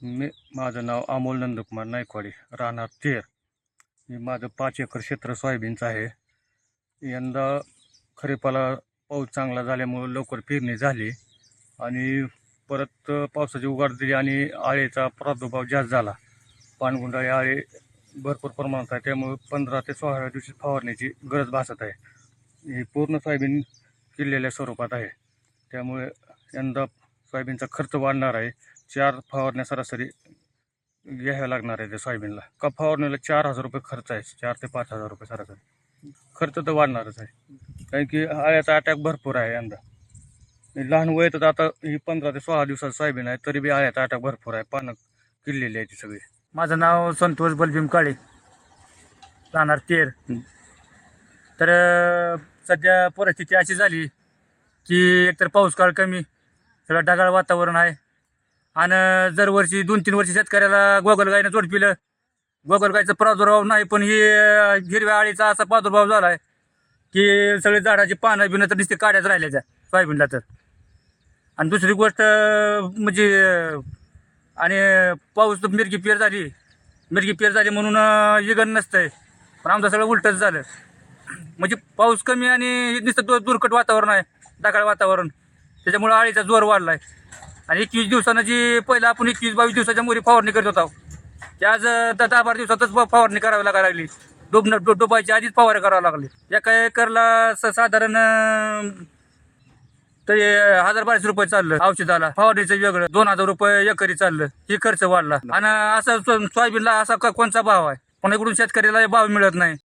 मी माझं नाव अमोल नंदकुमार नायकवाडी राहणार तेर. मी माझं पाच एकर क्षेत्र सोयाबीनचं आहे. यंदा खरीपाला पाऊस चांगला झाल्यामुळं लवकर पेरणी झाली आणि परत पावसाची उघाड दिली आणि आळेचा प्रादुर्भाव जास्त झाला. पानगुंडाळी आळे भरपूर प्रमाणात आहे त्यामुळे पंधरा ते सोळाव्या दिवशी फवारण्याची गरज भासत आहे. ही पूर्ण सोयाबीन किल्लेल्या स्वरूपात आहे. त्यामुळे यंदा सोयाबीनचा खर्च वाढणार आहे. चार फवारण्या सरासरी घ्याव्या लागणार आहे त्या सोयाबीनला. का फवारणीला चार हजार रुपये खर्च आहे? चार ते पाच हजार रुपये सरासरी. खर्च तर वाढणारच आहे. कारण की आळ्याचा अटॅक भरपूर आहे यंदा. लहान वयातच आता ही पंधरा ते सोळा दिवसात सोयाबीन आहे तरी बी आळ्याचा अटॅक भरपूर आहे. पानं किल्लेली आहे ती सगळी. माझं नाव संतोष बलभीम काळे. राहणार तेर. तर सध्या परिस्थिती अशी झाली की एकतर पाऊस काळ कमी सगळं ढगाळ वातावरण आहे. आणि दरवर्षी दोन तीन वर्षी शेतकऱ्याला गोगलगायनं जोडपिलं गोगलगायचा प्रादुर्भाव नाही पण ही हिरव्या आळीचा असा प्रादुर्भाव झाला आहे की सगळे झाडाची पानं बिनं तर नुसते काड्याच राहिल्या त्या सोयाबीनला तर. आणि दुसरी गोष्ट म्हणजे आणि पाऊस मिरगी पेर झाली. मिरगी पेर झाली म्हणून अं, इगन नसतंय. पण आमचं सगळं उलटच झालं. म्हणजे पाऊस कमी आणि नुसतं दुर्कट वातावरण आहे ढगाळ वातावरण. त्याच्यामुळं आळीचा जोर वाढला आहे आणि एकवीस दिवसानं जी पहिलं आपण एकवीस बावीस दिवसाच्या मुली फवारणी करत होतो. ते आज अं, दहा बारा दिवसातच फवारणी करावी लागायला लागली. डुबणं डु आधीच फवारणी करावी लागली. एका एकरला स साधारण अं, ते हजार बाराशे रुपये चाललं औषधाला. फवारणीचं वेगळं दोन हजार रुपये एकरी चाललं. हे खर्च वाढला. आणि असं सोयाबीनला असा कोणचा भाव आहे? पण इकडून शेतकऱ्याला भाव मिळत नाही.